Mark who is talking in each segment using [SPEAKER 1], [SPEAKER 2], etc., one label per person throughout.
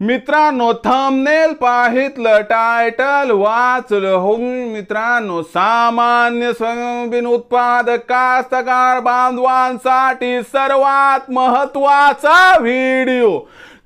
[SPEAKER 1] मित्रांनो thumbnail पाहितलं title वाचलं. हो मित्रांनो सामान्य सोयाबीन उत्पादक कास्तकार बांधवांसाठी सर्वात महत्त्वाचा व्हिडिओ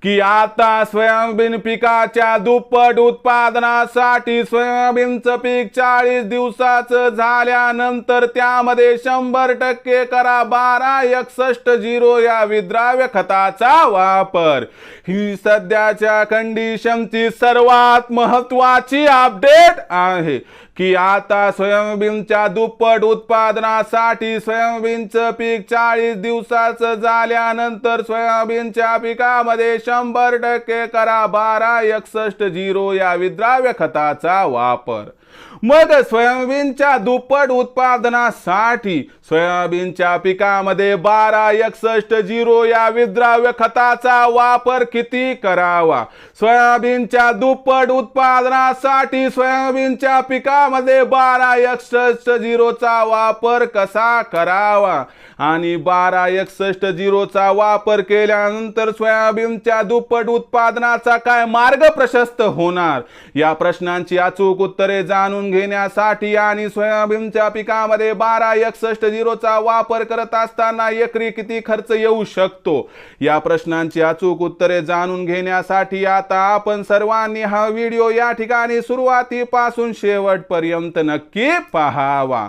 [SPEAKER 1] की आता सोयाबीन पिकाच्या दुप्पट उत्पादनासाठी सोयाबीनचं पीक चाळीस दिवसाचं झाल्यानंतर त्यामध्ये शंभर टक्के करा बारा एकसष्ट झिरो या विद्राव्य खताचा वापर. ही सध्याच्या कंडिशनची सर्वात महत्वाची अपडेट आहे. की आता सोयाबीनच्या दुप्पट उत्पादनासाठी सोयाबीनचं पीक चाळीस दिवसाचं झाल्यानंतर सोयाबीनच्या पिकामध्ये शंभर टक्के करा बारा एकसष्ट झिरो या विद्राव्य खताचा वापर. मग सोयाबीनच्या दुप्पट उत्पादनासाठी सोयाबीनच्या पिकामध्ये बारा एकसष्ट झिरो या विद्राव्य खताचा वापर किती करावा? सोयाबीनच्या दुप्पट उत्पादनासाठी सोयाबीनच्या पिकामध्ये बारा एकसष्ट झिरोचा वापर कसा करावा? आणि बारा एकसष्ट झिरोचा वापर केल्यानंतर सोयाबीनच्या दुप्पट उत्पादनाचा काय मार्ग प्रशस्त होणार? या प्रश्नांची अचूक उत्तरे जाणून घेण्यासाठी आणि सोयाबीनच्या पिकामध्ये बारा एकसष्ट झिरोचा वापर करत असताना एकरी किती खर्च येऊ शकतो? या प्रश्नांची अचूक उत्तरे जाणून घेण्यासाठी आता आपण सर्वांनी हा व्हिडिओ या ठिकाणी सुरुवातीपासून शेवटपर्यंत नक्की पहावा.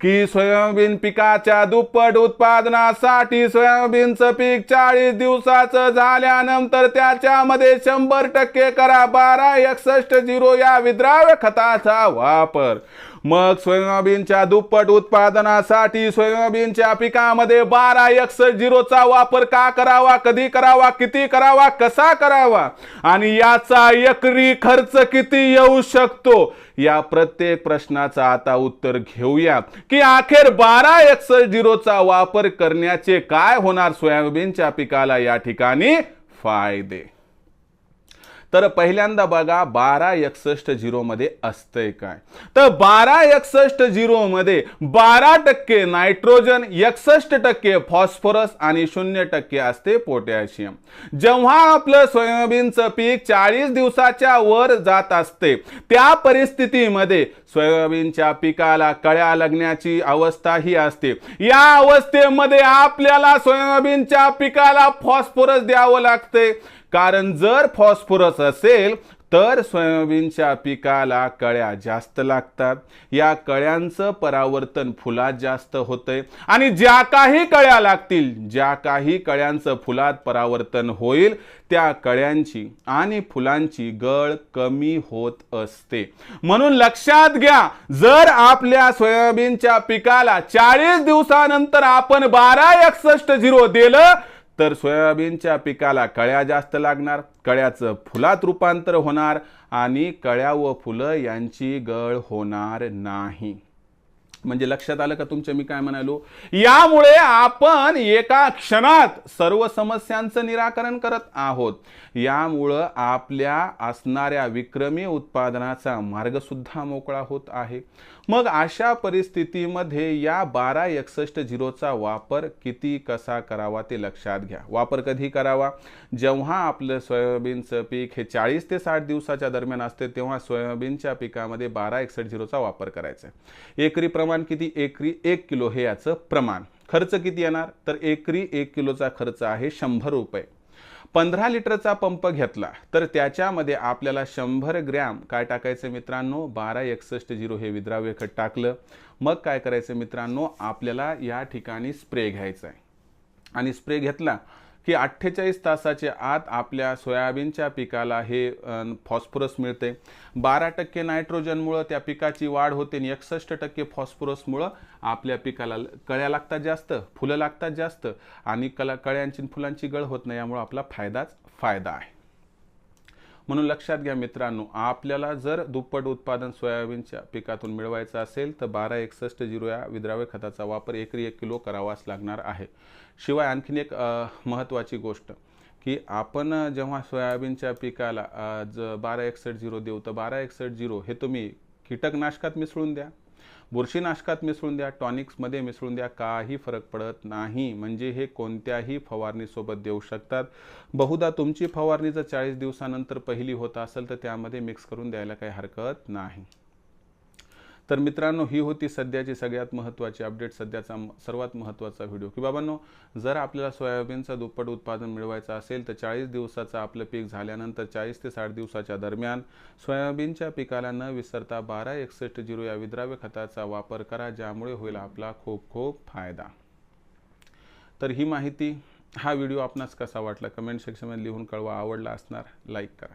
[SPEAKER 1] की सोयाबीन पिकाच्या दुप्पट उत्पादनासाठी सोयाबीनचं पीक चाळीस दिवसाचं झाल्यानंतर त्याच्यामध्ये शंभर टक्के करा बारा एकसष्ट झिरो या विद्राव्य खताचा वापर. मग सोयाबीनच्या दुप्पट उत्पादनासाठी सोयाबीनच्या पिकामध्ये बारा एकसष्ट झिरोचा वापर का करावा? कधी करावा? किती करावा? कसा करावा? आणि याचा एकरी खर्च किती येऊ शकतो? या प्रत्येक प्रश्नाचा आता उत्तर घेऊया. की अखेर बारा एकसष्ट झिरोचा वापर करण्याचे काय होणार सोयाबीनच्या पिकाला या ठिकाणी फायदे? तर पहिल्यांदा बघा बारा एकसष्ट झिरो मध्ये असतंय काय? तर बारा एकसष्ट झिरो मध्ये बारा टक्के नायट्रोजन एकसष्ट टक्के फॉस्फरस आणि शून्य टक्के असते पोटॅशियम. जेव्हा आपलं सोयाबीनचं पीक चाळीस दिवसाच्या वर जात असते त्या परिस्थितीमध्ये सोयाबीनच्या पिकाला कळ्या लागण्याची अवस्था ही असते. या अवस्थेमध्ये आपल्याला सोयाबीनच्या पिकाला फॉस्फरस द्यावं लागते. कारण जर फॉस्फरस असेल तर सोयाबीनच्या पिकाला कळ्या जास्त लागतात. या कळ्यांचं परावर्तन फुलात जास्त होतंय. आणि ज्या काही कळ्या लागतील ज्या काही कळ्यांचं फुलात परावर्तन होईल त्या कळ्यांची आणि फुलांची गळ कमी होत असते. म्हणून लक्षात घ्या जर आपल्या सोयाबीनच्या पिकाला चाळीस दिवसानंतर आपण बारा एकसष्ट झिरो दिलं तर सोयाबीनच्या पिकाला कळ्या जास्त लागणार कळ्याचं फुलात रूपांतर होणार आणि कळ्या व फुलं यांची गळ होणार नाही. म्हणजे लक्षात आलं का तुमच्या मी काय म्हणालो? यामुळे आपण एका क्षणात सर्व समस्यांचं निराकरण करत आहोत. यामुळं आपल्या असणाऱ्या विक्रमी उत्पादनाचा मार्ग सुद्धा मोकळा होत आहे. मग अशा परिस्थितीमध्ये या बारा एकसष्ट झिरोचा वापर किती कसा करावा ते लक्षात घ्या. वापर कधी करावा? जेव्हा आपलं सोयाबीनचं पीक हे चाळीस ते साठ दिवसाच्या दरम्यान असते तेव्हा सोयाबीनच्या पिकामध्ये बारा एकसष्ट झिरोचा वापर करायचा आहे. एकरी प्रमाण किती? एकरी एक किलो हे याचं प्रमाण. खर्च किती येणार? तर एकरी एक किलोचा खर्च आहे शंभर रुपये. पंधरा लिटरचा पंप घेतला तर त्याच्यामध्ये आपल्याला शंभर ग्रॅम काय टाकायचं मित्रांनो? बारा एकसष्ट झिरो हे विद्राव्य खत टाकलं. मग काय करायचं मित्रांनो? आपल्याला या ठिकाणी स्प्रे घ्यायचा आहे आणि स्प्रे घेतला की अठ्ठेचाळीस तासाच्या आत आपल्या सोयाबीनच्या पिकाला हे फॉस्फरस मिळते. बारा टक्के नायट्रोजनमुळं त्या पिकाची वाढ होते आणि एकसष्ट टक्के फॉस्फरसमुळं आपल्या पिकाला कळ्या लागतात जास्त फुलं लागतात जास्त आणि कला कळ्यांची फुलांची गळ होत नाही यामुळं आपला फायदाच फायदा आहे. म्हणून लक्षात घ्या मित्रांनो आपल्याला जर दुप्पट उत्पादन सोयाबीनच्या पिकातून मिळवायचं असेल तर बारा एकसष्ट झिरो या विद्राव्य खताचा वापर एकरी एक किलो करावाच लागणार आहे. शिवाय आणखीन एक महत्त्वाची गोष्ट की आपण जेव्हा सोयाबीनच्या पिकाला ज बारा एकसष्ट झिरो देऊ तर बारा एकसष्ट झिरो हे तुम्ही कीटकनाशकात मिसळून द्या. बुरशीनाशकात मिसळून द्या टॉनिक्समध्ये मिसळून द्या काही फरक पडत नाही. म्हणजे हे कोणत्याही फवारणीसोबत देऊ शकतात. बहुधा तुमची फवारणी जर चाळीस दिवसानंतर पहिली होत असेल तर त्यामध्ये मिक्स करून द्यायला काही हरकत नाही. तर मित्रांनो ही होती सध्याची सगळ्यात महत्त्वाची अपडेट सध्याचा सर्वात महत्त्वाचा व्हिडिओ की बाबांनो जर आपल्याला सोयाबीनचं दुप्पट उत्पादन मिळवायचं असेल तर चाळीस दिवसाचं आपलं पीक झाल्यानंतर चाळीस ते साठ दिवसाच्या दरम्यान सोयाबीनच्या पिकाला न विसरता बारा एकसष्ट झिरो या विद्राव्य खताचा वापर करा ज्यामुळे होईल आपला खूप खूप फायदा. तर ही माहिती हा व्हिडिओ आपणास कसा वाटला? कमेंट सेक्शनमध्ये लिहून कळवा. आवडला असणार लाईक करा.